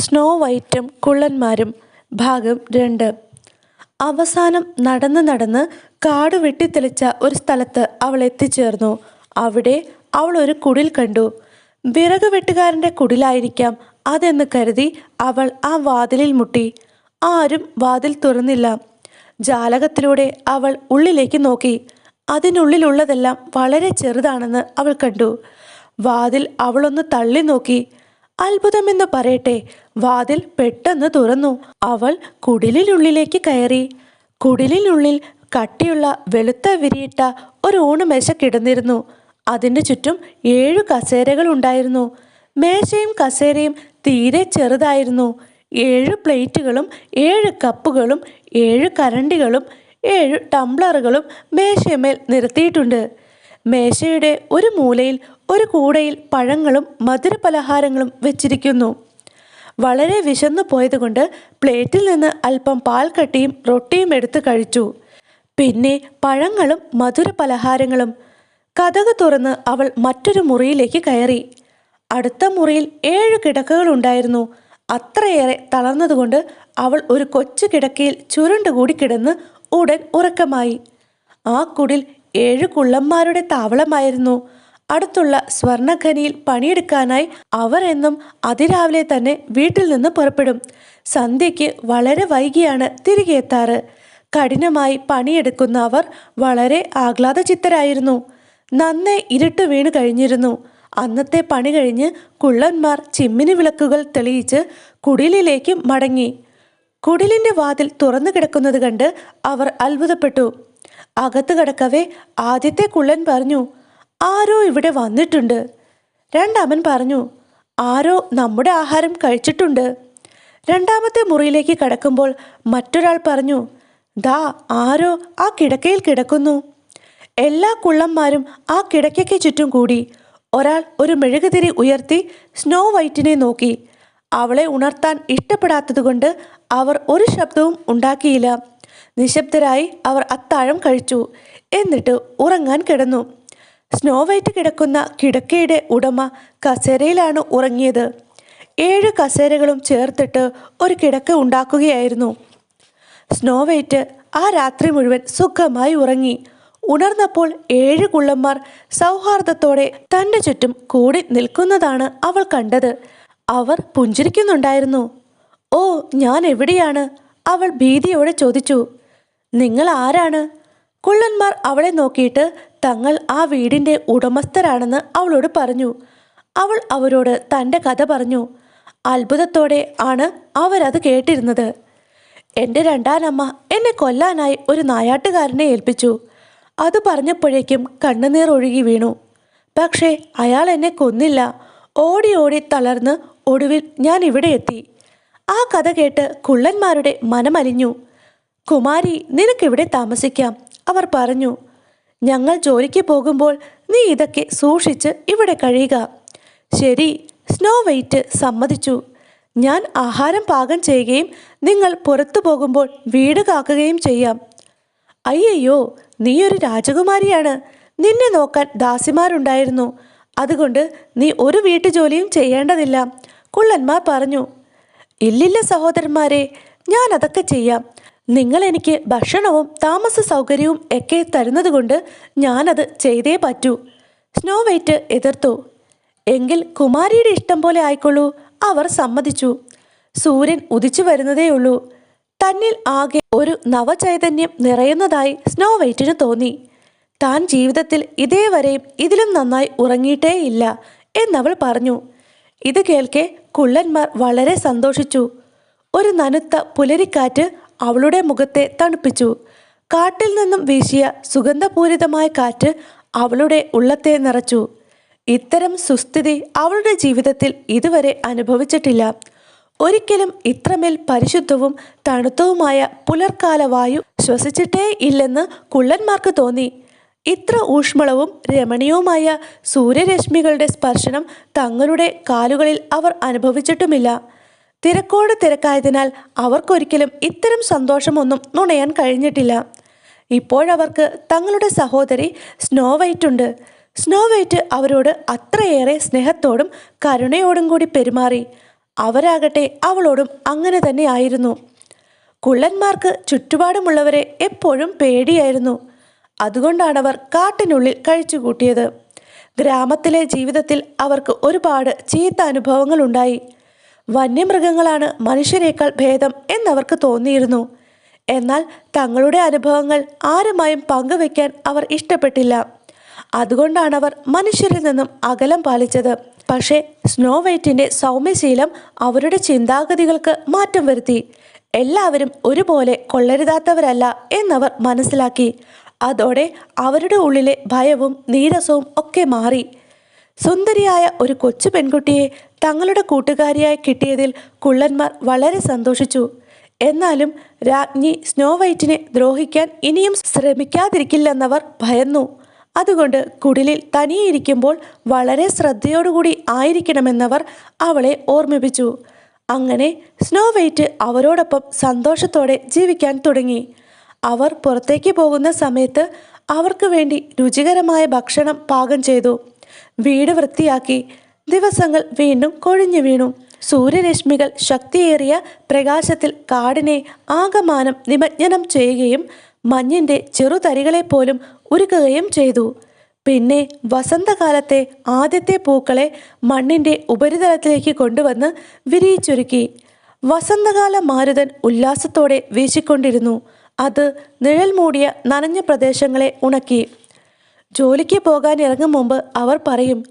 Snow വൈറ്റും കുള്ളന്മാരും. ഭാഗം രണ്ട്. അവസാനം നടന്ന് നടന്ന് കാട് വെട്ടിത്തെളിച്ച ഒരു സ്ഥലത്ത് അവൾ എത്തിച്ചേർന്നു. അവിടെ അവൾ ഒരു കുടിൽ കണ്ടു. വിറക് വെട്ടുകാരന്റെ കുടിലായിരിക്കാം അതെന്ന് കരുതി അവൾ ആ വാതിലിൽ മുട്ടി. ആരും വാതിൽ തുറന്നില്ല. ജാലകത്തിലൂടെ അവൾ ഉള്ളിലേക്ക് നോക്കി. അതിനുള്ളിലുള്ളതെല്ലാം വളരെ ചെറുതാണെന്ന് അവൾ കണ്ടു. വാതിൽ അവളൊന്ന് തള്ളി നോക്കി. അത്ഭുതമെന്ന് പറയട്ടെ. വാതിൽ പെട്ടെന്ന് തുറന്നു. അവൾ കുടിലിനുള്ളിലേക്ക് കയറി. കുടിലിനുള്ളിൽ കട്ടിയുള്ള വെളുത്ത വിരിയിട്ട ഒരു ഊണുമേശ കിടന്നിരുന്നു. അതിന്റെ ചുറ്റും ഏഴു കസേരകൾ ഉണ്ടായിരുന്നു. മേശയും കസേരയും തീരെ ചെറുതായിരുന്നു. ഏഴ് പ്ലേറ്റുകളും ഏഴ് കപ്പുകളും ഏഴ് കരണ്ടികളും ഏഴ് ടംബ്ലറുകളും മേശമേൽ നിരത്തിയിട്ടുണ്ട്. മേശയുടെ ഒരു മൂലയിൽ ഒരു കൂടയിൽ പഴങ്ങളും മധുരപലഹാരങ്ങളും വെച്ചിരിക്കുന്നു. വളരെ വിശന്നു പോയതുകൊണ്ട് പ്ലേറ്റിൽ നിന്ന് അല്പം പാൽ കട്ടിയും റൊട്ടിയും എടുത്ത് കഴിച്ചു. പിന്നെ പഴങ്ങളും മധുരപലഹാരങ്ങളും. കഥക് തുറന്ന് അവൾ മറ്റൊരു മുറിയിലേക്ക് കയറി. അടുത്ത മുറിയിൽ ഏഴ് കിടക്കകളുണ്ടായിരുന്നു അത്രയേറെ തളർന്നതുകൊണ്ട് അവൾ ഒരു കൊച്ചു കിടക്കയിൽ ചുരുണ്ടുകൂടി കിടന്ന് ഉടൻ ഉറക്കമായി. ആ കുടിൽ ഏഴ് കുള്ളന്മാരുടെ താവളമായിരുന്നു. അടുത്തുള്ള സ്വർണഖനിയിൽ പണിയെടുക്കാനായി അവർ എന്നും അതിരാവിലെ തന്നെ വീട്ടിൽ നിന്ന് പുറപ്പെടും. സന്ധ്യയ്ക്ക് വളരെ വൈകിയാണ് തിരികെ എത്താറ്. കഠിനമായി പണിയെടുക്കുന്ന അവർ വളരെ ആഹ്ലാദചിത്തരായിരുന്നു. നന്നെ ഇരുട്ട് വീണ് കഴിഞ്ഞിരുന്നു. അന്നത്തെ പണി കഴിഞ്ഞ് കുള്ളന്മാർ ചിമ്മിനി വിളക്കുകൾ തെളിയിച്ച് കുടിലിലേക്ക് മടങ്ങി. കുടിലിന്റെ വാതിൽ തുറന്നു കിടക്കുന്നത് കണ്ട് അവർ അത്ഭുതപ്പെട്ടു. അകത്ത് കിടക്കവേ ആദ്യത്തെ കുള്ളൻ പറഞ്ഞു ആരോ ഇവിടെ വന്നിട്ടുണ്ട്. രണ്ടാമൻ പറഞ്ഞു ആരോ നമ്മുടെ ആഹാരം കഴിച്ചിട്ടുണ്ട്. രണ്ടാമത്തെ മുറിയിലേക്ക് കടക്കുമ്പോൾ മറ്റൊരാൾ പറഞ്ഞു ദാ ആരോ ആ കിടക്കയിൽ കിടക്കുന്നു. എല്ലാ കുള്ളന്മാരും ആ കിടക്കയ്ക്ക് ചുറ്റും കൂടി ഒരാൾ ഒരു മെഴുകുതിരി ഉയർത്തി സ്നോ വൈറ്റിനെ നോക്കി. അവളെ ഉണർത്താൻ ഇഷ്ടപ്പെടാത്തതുകൊണ്ട് അവർ ഒരു ശബ്ദവും ഉണ്ടാക്കിയില്ല. നിശബ്ദരായി അവർ അത്താഴം കഴിച്ചു. എന്നിട്ട് ഉറങ്ങാൻ കിടന്നു. സ്നോ വൈറ്റ് കിടക്കുന്ന കിടക്കയുടെ ഉടമ കസേരയിലാണ് ഉറങ്ങിയത്. ഏഴ് കസേരകളും ചേർത്തിട്ട് ഒരു കിടക്ക ഉണ്ടാക്കുകയായിരുന്നു. സ്നോ വൈറ്റ് ആ രാത്രി മുഴുവൻ സുഖമായി ഉറങ്ങി. ഉണർന്നപ്പോൾ ഏഴ് കുള്ളന്മാർ സൗഹാർദ്ദത്തോടെ തന്റെ ചുറ്റും കൂടി നിൽക്കുന്നതാണ് അവൾ കണ്ടത്. അവർ പുഞ്ചിരിക്കുന്നുണ്ടായിരുന്നു. ഓ ഞാൻ എവിടെയാണ്? അവൾ ഭീതിയോടെ ചോദിച്ചു നിങ്ങൾ ആരാണ്? കുള്ളന്മാർ അവളെ നോക്കിയിട്ട് തങ്ങൾ ആ വീടിന്റെ ഉടമസ്ഥരാണെന്ന് അവളോട് പറഞ്ഞു. അവൾ അവരോട് തന്റെ കഥ പറഞ്ഞു. അത്ഭുതത്തോടെ ആണ് അവരത് കേട്ടിരുന്നത്. എന്റെ രണ്ടാനമ്മ എന്നെ കൊല്ലാനായി ഒരു നായാട്ടുകാരനെ ഏൽപ്പിച്ചു. അത് പറഞ്ഞപ്പോഴേക്കും കണ്ണുനീർ ഒഴുകി വീണു. പക്ഷേ അയാൾ എന്നെ കൊന്നില്ല. ഓടി ഓടി തളർന്ന് ഒടുവിൽ ഞാൻ ഇവിടെ എത്തി. ആ കഥ കേട്ട് കുള്ളന്മാരുടെ മനമലിഞ്ഞു. കുമാരി നിനക്കിവിടെ താമസിക്കാം? അവർ പറഞ്ഞു. ഞങ്ങൾ ജോലിക്ക് പോകുമ്പോൾ നീ ഇതൊക്കെ സൂക്ഷിച്ച് ഇവിടെ കഴിയുക. ശരി സ്നോ വെയിറ്റ് സമ്മതിച്ചു. ഞാൻ ആഹാരം പാകം ചെയ്യുകയും നിങ്ങൾ പുറത്തു പോകുമ്പോൾ വീട് കാക്കുകയും ചെയ്യാം. അയ്യയ്യോ നീ ഒരു രാജകുമാരിയാണ്. നിന്നെ നോക്കാൻ ദാസിമാരുണ്ടായിരുന്നു. അതുകൊണ്ട് നീ ഒരു വീട്ടുജോലിയും ചെയ്യേണ്ടതില്ല കുള്ളന്മാർ പറഞ്ഞു. ഇല്ലില്ല സഹോദരന്മാരെ ഞാൻ അതൊക്കെ ചെയ്യാം. നിങ്ങൾ എനിക്ക് ഭക്ഷണവും താമസ സൗകര്യവും ഒക്കെ തരുന്നതുകൊണ്ട് ഞാനത് ചെയ്തേ പറ്റൂ. സ്നോ വൈറ്റ് എതിർത്തു. എങ്കിൽ കുമാരിയുടെ ഇഷ്ടം പോലെ ആയിക്കൊള്ളൂ അവർ സമ്മതിച്ചു. സൂര്യൻ ഉദിച്ചു വരുന്നതേയുള്ളൂ തന്നിൽ ആകെ ഒരു നവചൈതന്യം നിറയുന്നതായി സ്നോ വൈറ്റിന് തോന്നി. താൻ ജീവിതത്തിൽ ഇതേവരെയും ഇതിലും നന്നായി ഉറങ്ങിയിട്ടേയില്ല എന്നവൾ പറഞ്ഞു. ഇത് കേൾക്കെ കുള്ളന്മാർ വളരെ സന്തോഷിച്ചു. ഒരു നനുത്ത പുലരിക്കാറ്റ് അവളുടെ മുഖത്തെ തണുപ്പിച്ചു. കാട്ടിൽ നിന്നും വീശിയ സുഗന്ധപൂരിതമായ കാറ്റ് അവളുടെ ഉള്ളത്തെ നിറച്ചു. ഇത്തരം സുസ്ഥിതി അവളുടെ ജീവിതത്തിൽ ഇതുവരെ അനുഭവിച്ചിട്ടില്ല. ഒരിക്കലും ഇത്രമേൽ പരിശുദ്ധവും തണുത്തവുമായ പുലർക്കാല വായു ശ്വസിച്ചിട്ടേ ഇല്ലെന്ന് കുള്ളന്മാർക്ക് തോന്നി. ഇത്ര ഊഷ്മളവും രമണീയവുമായ സൂര്യരശ്മികളുടെ സ്പർശനം തങ്ങളുടെ കാലുകളിൽ അവർ അനുഭവിച്ചിട്ടുമില്ല. തിരക്കോട് തിരക്കായതിനാൽ അവർക്കൊരിക്കലും ഇത്തരം സന്തോഷമൊന്നും നുണയാൻ കഴിഞ്ഞിട്ടില്ല. ഇപ്പോഴവർക്ക് തങ്ങളുടെ സഹോദരി സ്നോ വൈറ്റ് ഉണ്ട് സ്നോ വൈറ്റ് അവരോട് അത്രയേറെ സ്നേഹത്തോടും കരുണയോടും കൂടി പെരുമാറി. അവരാകട്ടെ അവളോടും അങ്ങനെ തന്നെ ആയിരുന്നു കുള്ളന്മാർക്ക് ചുറ്റുപാടുമുള്ളവരെ എപ്പോഴും പേടിയായിരുന്നു. അതുകൊണ്ടാണവർ കാട്ടിനുള്ളിൽ കഴിച്ചുകൂട്ടിയത്. ഗ്രാമത്തിലെ ജീവിതത്തിൽ അവർക്ക് ഒരുപാട് ചീത്ത അനുഭവങ്ങളുണ്ടായി. വന്യമൃഗങ്ങളാണ് മനുഷ്യരേക്കാൾ ഭേദം എന്നവർക്ക് തോന്നിയിരുന്നു. എന്നാൽ തങ്ങളുടെ അനുഭവങ്ങൾ ആരുമായും പങ്കുവെക്കാൻ അവർ ഇഷ്ടപ്പെട്ടില്ല. അതുകൊണ്ടാണ് അവർ മനുഷ്യരിൽ നിന്നും അകലം പാലിച്ചത്. പക്ഷേ സ്നോ വൈറ്റിന്റെ സൗമ്യശീലം അവരുടെ ചിന്താഗതികൾക്ക് മാറ്റം വരുത്തി. എല്ലാവരും ഒരുപോലെ കൊള്ളരുതാത്തവരല്ല എന്നവർ മനസ്സിലാക്കി. അതോടെ അവരുടെ ഉള്ളിലെ ഭയവും നീരസവും ഒക്കെ മാറി. സുന്ദരിയായ ഒരു കൊച്ചു പെൺകുട്ടിയെ തങ്ങളുടെ കൂട്ടുകാരിയായി കിട്ടിയതിൽ കുള്ളന്മാർ വളരെ സന്തോഷിച്ചു. എന്നാലും രാജ്ഞി സ്നോ വൈറ്റിനെ ദ്രോഹിക്കാൻ ഇനിയും ശ്രമിക്കാതിരിക്കില്ലെന്നവർ ഭയന്നു. അതുകൊണ്ട് കുടിലിൽ തനിയിരിക്കുമ്പോൾ വളരെ ശ്രദ്ധയോടുകൂടി ആയിരിക്കണമെന്നവർ അവളെ ഓർമ്മിപ്പിച്ചു. അങ്ങനെ സ്നോ വൈറ്റ് അവരോടൊപ്പം സന്തോഷത്തോടെ ജീവിക്കാൻ തുടങ്ങി. അവർ പുറത്തേക്ക് പോകുന്ന സമയത്ത് അവർക്ക് വേണ്ടി രുചികരമായ ഭക്ഷണം പാകം ചെയ്തു. വീട് വൃത്തിയാക്കി ദിവസങ്ങൾ വീണ്ടും കൊഴിഞ്ഞു വീണു. സൂര്യരശ്മികൾ ശക്തിയേറിയ പ്രകാശത്തിൽ കാടിനെ ആകമാനം നിമജ്ഞനം ചെയ്യുകയും മഞ്ഞിന്റെ ചെറുതരികളെ പോലും ഉരുക്കുകയും ചെയ്തു. പിന്നെ വസന്തകാലത്തെ ആദ്യത്തെ പൂക്കളെ മണ്ണിന്റെ ഉപരിതലത്തിലേക്ക് കൊണ്ടുവന്ന് വിരിയിച്ചൊരുക്കി. വസന്തകാല മാരുതൻ ഉല്ലാസത്തോടെ വീശിക്കൊണ്ടിരുന്നു. അത് നിഴൽ മൂടിയ നനഞ്ഞ പ്രദേശങ്ങളെ ഉണക്കി. ജോലിക്ക് പോകാൻ ഇറങ്ങും മുമ്പ് അവർ പറയും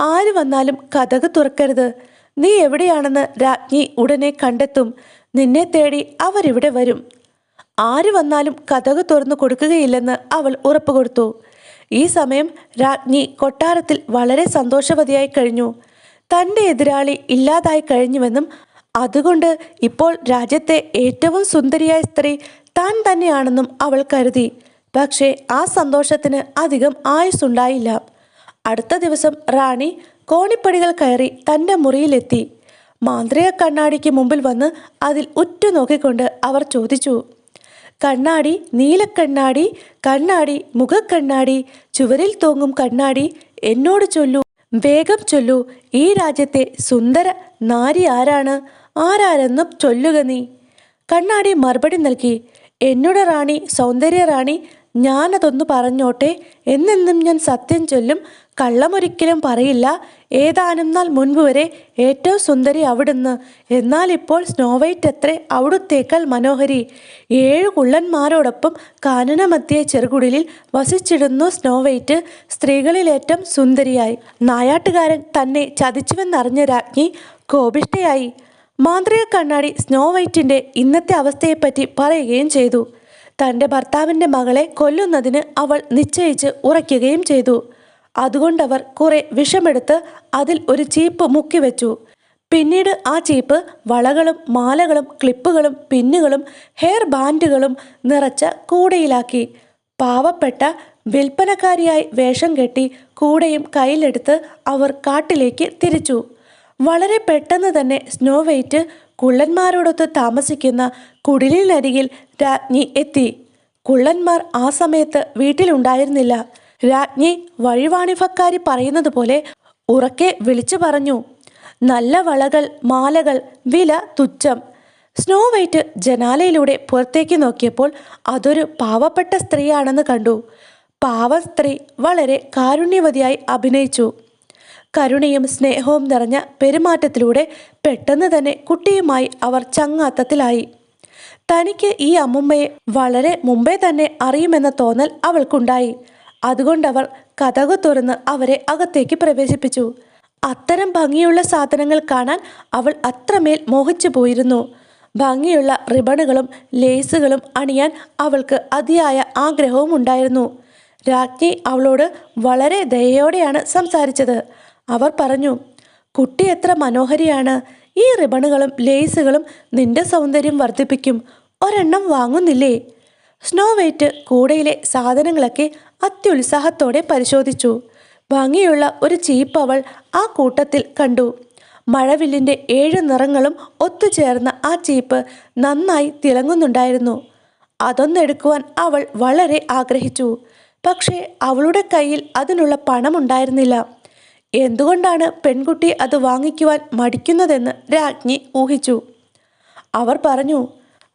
ആര് വന്നാലും കഥക് തുറക്കരുത്. നീ എവിടെയാണെന്ന് രാജ്ഞി ഉടനെ കണ്ടെത്തും. നിന്നെ തേടി അവരിവിടെ വരും. ആര് വന്നാലും കഥക് തുറന്നു കൊടുക്കുകയില്ലെന്ന് അവൾ ഉറപ്പ് കൊടുത്തു. ഈ സമയം രാജ്ഞി കൊട്ടാരത്തിൽ വളരെ സന്തോഷവതിയായി കഴിഞ്ഞു. തന്റെ എതിരാളി ഇല്ലാതായി കഴിഞ്ഞുവെന്നും അതുകൊണ്ട് ഇപ്പോൾ രാജ്യത്തെ ഏറ്റവും സുന്ദരിയായ സ്ത്രീ താൻ തന്നെയാണെന്നും അവൾ കരുതി. പക്ഷേ ആ സന്തോഷത്തിന് അധികം ആയുസ്സുണ്ടായില്ല. അടുത്ത ദിവസം റാണി കോണിപ്പടികൾ കയറി തന്റെ മുറിയിലെത്തി. മാന്ത്രിക കണ്ണാടിക്ക് മുമ്പിൽ വന്ന് അതിൽ ഉറ്റുനോക്കിക്കൊണ്ട് അവർ ചോദിച്ചു കണ്ണാടി നീലക്കണ്ണാടി കണ്ണാടി മുഖക്കണ്ണാടി ചുവരിൽ തൂങ്ങും കണ്ണാടി എന്നോട് ചൊല്ലൂ വേഗം ചൊല്ലൂ ഈ രാജ്യത്തെ സുന്ദര നാരി ആരാണ്? ആരാരെന്ന് ചൊല്ലുക നീ. കണ്ണാടി മറുപടി നൽകി എന്നോട് റാണി സൗന്ദര്യ റാണി ഞാനതൊന്നു പറഞ്ഞോട്ടെ? എന്നെന്നും ഞാൻ സത്യം ചൊല്ലും കള്ളമൊരിക്കലും പറയില്ല. ഏതാനും നാൾ മുൻപ് വരെ ഏറ്റവും സുന്ദരി അവിടുന്ന്. എന്നാൽ ഇപ്പോൾ സ്നോവൈറ്റ് എത്ര അവിടുത്തേക്കാൾ മനോഹരി. ഏഴ് കുള്ളന്മാരോടൊപ്പം കാനനമധ്യേ ചെറുകുടിലിൽ വസിച്ചിടുന്നു സ്നോവൈറ്റ് സ്ത്രീകളിലേറ്റം സുന്ദരിയായി. നായാട്ടുകാരൻ തന്നെ ചതിച്ചുവെന്നറിഞ്ഞ രാജ്ഞി കോപിഷ്ഠയായി മാന്ത്രിക കണ്ണാടി സ്നോ വൈറ്റിന്റെ ഇന്നത്തെ അവസ്ഥയെപ്പറ്റി പറയുകയും ചെയ്തു. തന്റെ ഭർത്താവിന്റെ മകളെ കൊല്ലുന്നതിന് അവൾ നിശ്ചയിച്ച് ഉറയ്ക്കുകയും ചെയ്തു. അതുകൊണ്ടവർ കുറെ വിഷമെടുത്ത് അതിൽ ഒരു ചീപ്പ് മുക്കി വെച്ചു. പിന്നീട് ആ ചീപ്പ് വളകളും മാലകളും ക്ലിപ്പുകളും പിന്നുകളും ഹെയർ ബാൻഡുകളും നിറച്ച കൂടയിലാക്കി. പാവപ്പെട്ട വിൽപ്പനക്കാരിയായി വേഷം കെട്ടി കൂടെയും കയ്യിലെടുത്ത് അവർ കാട്ടിലേക്ക് തിരിച്ചു. വളരെ പെട്ടെന്ന് തന്നെ സ്നോ വൈറ്റ് കുള്ളന്മാരോടൊത്ത് താമസിക്കുന്ന കുടിലിനരികിൽ രാജ്ഞി എത്തി. കുള്ളന്മാർ ആ സമയത്ത് വീട്ടിലുണ്ടായിരുന്നില്ല. രാജ്ഞി വഴിവാണിഭക്കാരി പറയുന്നത് പോലെ ഉറക്കെ വിളിച്ചു പറഞ്ഞു നല്ല വളകൾ മാലകൾ വില തുച്ഛം. സ്നോ വൈറ്റ് ജനാലയിലൂടെ പുറത്തേക്ക് നോക്കിയപ്പോൾ അതൊരു പാവപ്പെട്ട സ്ത്രീയാണെന്ന് കണ്ടു. പാവ സ്ത്രീ വളരെ കാരുണ്യവതിയായി അഭിനയിച്ചു. കരുണയും സ്നേഹവും നിറഞ്ഞ പെരുമാറ്റത്തിലൂടെ പെട്ടെന്ന് തന്നെ കുട്ടിയുമായി അവർ ചങ്ങാത്തത്തിലായി. തനിക്ക് ഈ അമ്മുമ്മയെ വളരെ മുമ്പേ തന്നെ അറിയുമെന്ന തോന്നൽ അവൾക്കുണ്ടായി. അതുകൊണ്ടവൾ കഥകു തുറന്ന് അവരെ അകത്തേക്ക് പ്രവേശിപ്പിച്ചു. അത്തരം ഭംഗിയുള്ള സാധനങ്ങൾ കാണാൻ അവൾ അത്രമേൽ മോഹിച്ചു പോയിരുന്നു. ഭംഗിയുള്ള റിബണുകളും ലേസുകളും അണിയാൻ അവൾക്ക് അതിയായ ആഗ്രഹവും ഉണ്ടായിരുന്നു രാജ്ഞി അവളോട് വളരെ ദയയോടെയാണ് സംസാരിച്ചത്. അവർ പറഞ്ഞു കുട്ടി എത്ര മനോഹരിയാണ്. ഈ റിബണുകളും ലേസുകളും നിന്റെ സൗന്ദര്യം വർദ്ധിപ്പിക്കും. ഒരെണ്ണം വാങ്ങുന്നില്ലേ? സ്നോ വൈറ്റ് കൂടയിലെ സാധനങ്ങളൊക്കെ അത്യുത്സാഹത്തോടെ പരിശോധിച്ചു. ഭംഗിയുള്ള ഒരു ചീപ്പ് അവൾ ആ കൂട്ടത്തിൽ കണ്ടു. മഴവില്ലിന്റെ ഏഴ് നിറങ്ങളും ഒത്തുചേർന്ന ആ ചീപ്പ് നന്നായി തിളങ്ങുന്നുണ്ടായിരുന്നു. അതൊന്നെടുക്കുവാൻ അവൾ വളരെ ആഗ്രഹിച്ചു. പക്ഷേ അവളുടെ കയ്യിൽ അതിനുള്ള പണമുണ്ടായിരുന്നില്ല. എന്തുകൊണ്ടാണ് പെൺകുട്ടി അത് വാങ്ങിക്കുവാൻ മടിക്കുന്നതെന്ന് രാജ്ഞി ഊഹിച്ചു. അവർ പറഞ്ഞു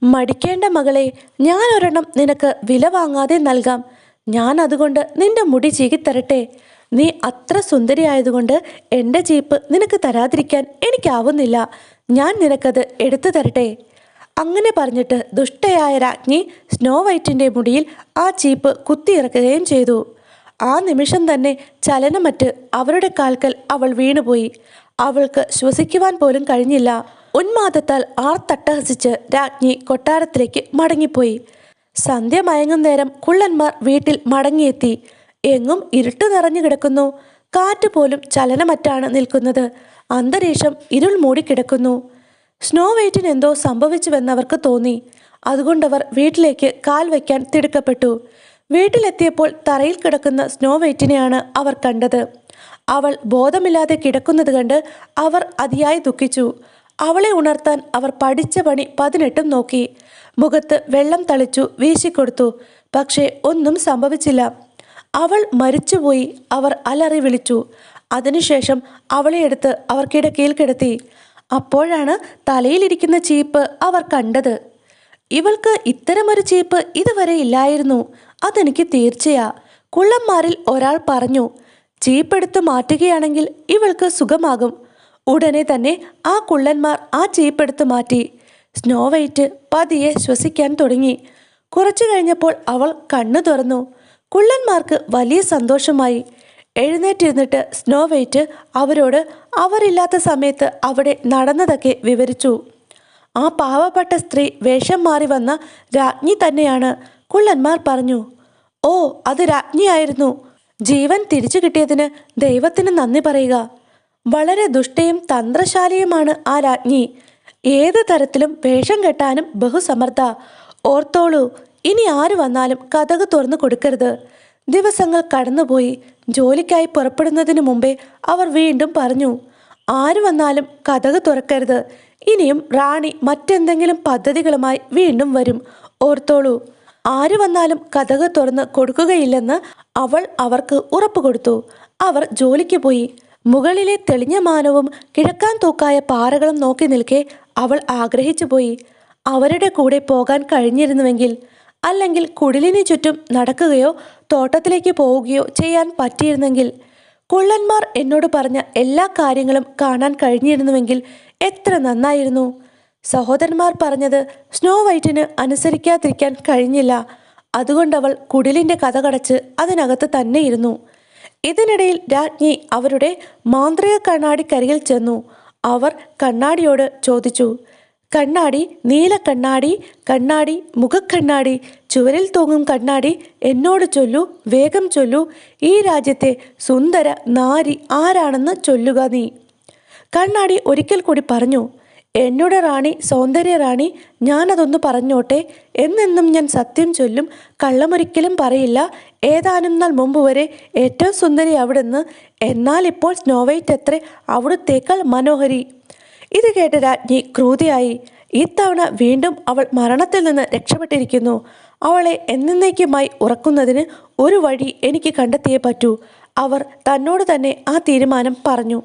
മടിക്കേണ്ട മകളെ ഞാൻ ഒരെണ്ണം നിനക്ക് വില വാങ്ങാതെ നൽകാം. ഞാൻ അതുകൊണ്ട് നിന്റെ മുടി ചീകിത്തരട്ടെ. നീ അത്ര സുന്ദരിയായതുകൊണ്ട് എന്റെ ജീപ്പ് നിനക്ക് തരാതിരിക്കാൻ എനിക്കാവുന്നില്ല. ഞാൻ നിനക്കത് എടുത്തു തരട്ടെ. അങ്ങനെ പറഞ്ഞിട്ട് ദുഷ്ടയായ രാജ്ഞി സ്നോ വൈറ്റിന്റെ മുടിയിൽ ആ ചീപ്പ് കുത്തിയിറക്കുകയും ചെയ്തു. ആ നിമിഷം തന്നെ ചലനമറ്റ് അവരുടെ കാൽക്കൽ അവൾ വീണുപോയി. അവൾക്ക് ശ്വസിക്കുവാൻ പോലും കഴിഞ്ഞില്ല. ഉന്മാദത്താൽ ആർത്തട്ടഹസിച്ച് രാജ്ഞി കൊട്ടാരത്തിലേക്ക് മടങ്ങിപ്പോയി. സന്ധ്യ മയങ്ങും നേരം കുള്ളന്മാർ വീട്ടിൽ മടങ്ങിയെത്തി. എങ്ങും ഇരുട്ട് നിറഞ്ഞു കിടക്കുന്നു. കാറ്റ് പോലും ചലനമറ്റാണ് നിൽക്കുന്നത്. അന്തരീക്ഷം ഇരുൾ മൂടിക്കിടക്കുന്നു സ്നോ വെയിറ്റിന് എന്തോ സംഭവിച്ചുവെന്നവർക്ക് തോന്നി. അതുകൊണ്ടവർ വീട്ടിലേക്ക് കാൽ വയ്ക്കാൻ തിടുക്കപ്പെട്ടു. വീട്ടിലെത്തിയപ്പോൾ തറയിൽ കിടക്കുന്ന സ്നോ വൈറ്റിനെയാണ് അവർ കണ്ടത്. അവൾ ബോധമില്ലാതെ കിടക്കുന്നത് കണ്ട് അവർ അതിയായി ദുഃഖിച്ചു. അവളെ ഉണർത്താൻ അവർ പഠിച്ച പണി പതിനെട്ടും നോക്കി. മുഖത്ത് വെള്ളം തളിച്ചു വീശിക്കൊടുത്തു. പക്ഷേ ഒന്നും സംഭവിച്ചില്ല. അവൾ മരിച്ചുപോയി. അവർ അലറി വിളിച്ചു. അതിനുശേഷം അവളെ എടുത്ത് അവർ കിടക്കയിൽ കിടത്തി. അപ്പോഴാണ് തലയിലിരിക്കുന്ന ചീപ്പ് അവർ കണ്ടത്. ഇവൾക്ക് ഇത്തരമൊരു ചീപ്പ് ഇതുവരെ ഇല്ലായിരുന്നു. അതെനിക്ക് തീർച്ചയാ. കുള്ളന്മാരിൽ ഒരാൾ പറഞ്ഞു ചീപ്പെടുത്ത് മാറ്റുകയാണെങ്കിൽ ഇവൾക്ക് സുഖമാകും. ഉടനെ തന്നെ ആ കുള്ളന്മാർ ആ ചീപ്പെടുത്ത് മാറ്റി. സ്നോ വൈറ്റ് പതിയെ ശ്വസിക്കാൻ തുടങ്ങി. കുറച്ചു കഴിഞ്ഞപ്പോൾ അവൾ കണ്ണു തുറന്നു. കുള്ളന്മാർക്ക് വലിയ സന്തോഷമായി. എഴുന്നേറ്റിരുന്നിട്ട് സ്നോ വൈറ്റ് അവരോട് അവരില്ലാത്ത സമയത്ത് അവിടെ നടന്നതൊക്കെ വിവരിച്ചു. ആ പാവപ്പെട്ട സ്ത്രീ വേഷം മാറി വന്ന രാജ്ഞി തന്നെയാണ്. കുള്ളന്മാർ പറഞ്ഞു ഓ അത് രാജ്ഞിയായിരുന്നു. ജീവൻ തിരിച്ചു കിട്ടിയതിന് ദൈവത്തിന് നന്ദി പറയുക. വളരെ ദുഷ്ടയും തന്ത്രശാലിയുമാണ് ആ രാജ്ഞി. ഏത് തരത്തിലും വേഷം കെട്ടാനും ബഹുസമർത്ഥ. ഓർത്തോളൂ ഇനി ആര് വന്നാലും കഥക് തുറന്നു കൊടുക്കരുത്. ദിവസങ്ങൾ കടന്നുപോയി. ജോലിക്കായി പുറപ്പെടുന്നതിന് മുമ്പേ അവർ വീണ്ടും പറഞ്ഞു ആര് വന്നാലും കഥക് തുറക്കരുത്. ഇനിയും റാണി മറ്റെന്തെങ്കിലും പദ്ധതികളുമായി വീണ്ടും വരും. ഓർത്തോളൂ ആര് വന്നാലും കഥക് തുറന്ന് കൊടുക്കുകയില്ലെന്ന് അവൾ അവർക്ക് ഉറപ്പ് കൊടുത്തു. അവർ ജോലിക്ക് പോയി. മുകളിലെ തെളിഞ്ഞ മാനവും കിഴക്കാൻ തൂക്കായ പാറകളും നോക്കി നിൽക്കെ അവൾ ആഗ്രഹിച്ചു പോയി. അവരുടെ കൂടെ പോകാൻ കഴിഞ്ഞിരുന്നുവെങ്കിൽ അല്ലെങ്കിൽ കുടിലിന് ചുറ്റും നടക്കുകയോ തോട്ടത്തിലേക്ക് പോവുകയോ ചെയ്യാൻ പറ്റിയിരുന്നെങ്കിൽ. കുള്ളന്മാർ എന്നോട് പറഞ്ഞ എല്ലാ കാര്യങ്ങളും കാണാൻ കഴിഞ്ഞിരുന്നുവെങ്കിൽ എത്ര നന്നായിരുന്നു. സഹോദരന്മാർ പറഞ്ഞത് സ്നോ വൈറ്റിന് അനുസരിക്കാതിരിക്കാൻ കഴിഞ്ഞില്ല. അതുകൊണ്ടവൾ കുടിലിന്റെ കഥ കടച്ച് അതിനകത്ത് തന്നെ ഇരുന്നു ഇതിനിടയിൽ രാജ്ഞി അവരുടെ മാന്ത്രിക കണ്ണാടിക്കരികിൽ ചെന്നു. അവർ കണ്ണാടിയോട് ചോദിച്ചു കണ്ണാടി നീല കണ്ണാടി കണ്ണാടി മുഖക്കണ്ണാടി ചുവരിൽ തൂങ്ങും കണ്ണാടി എന്നോട് ചൊല്ലു വേഗം ചൊല്ലു. ഈ രാജ്യത്തെ സുന്ദര നാരി ആരാണെന്ന് ചൊല്ലുക നീ. കണ്ണാടി ഒരിക്കൽ കൂടി പറഞ്ഞു എന്നോട് റാണി സൗന്ദര്യ റാണി ഞാനതൊന്ന് പറഞ്ഞോട്ടെ? എന്നെന്നും ഞാൻ സത്യം ചൊല്ലും കള്ളമൊരിക്കലും പറയില്ല. ഏതാനും നാൾ മുമ്പ് വരെ ഏറ്റവും സുന്ദരി അവിടുന്ന് എന്നാൽ ഇപ്പോൾ സ്നോവൈറ്റ് എത്ര അവിടുത്തേക്കാൾ മനോഹരി. ഇത് കേട്ട രാജ്ഞി ക്രൂതിയായി. ഇത്തവണ വീണ്ടും അവൾ മരണത്തിൽ നിന്ന് രക്ഷപ്പെട്ടിരിക്കുന്നു. അവളെ എന്നേക്കുമായി ഉറക്കുന്നതിന് ഒരു വഴി എനിക്ക് കണ്ടെത്തിയേ പറ്റൂ. അവർ തന്നോട് തന്നെ ആ തീരുമാനം പറഞ്ഞു.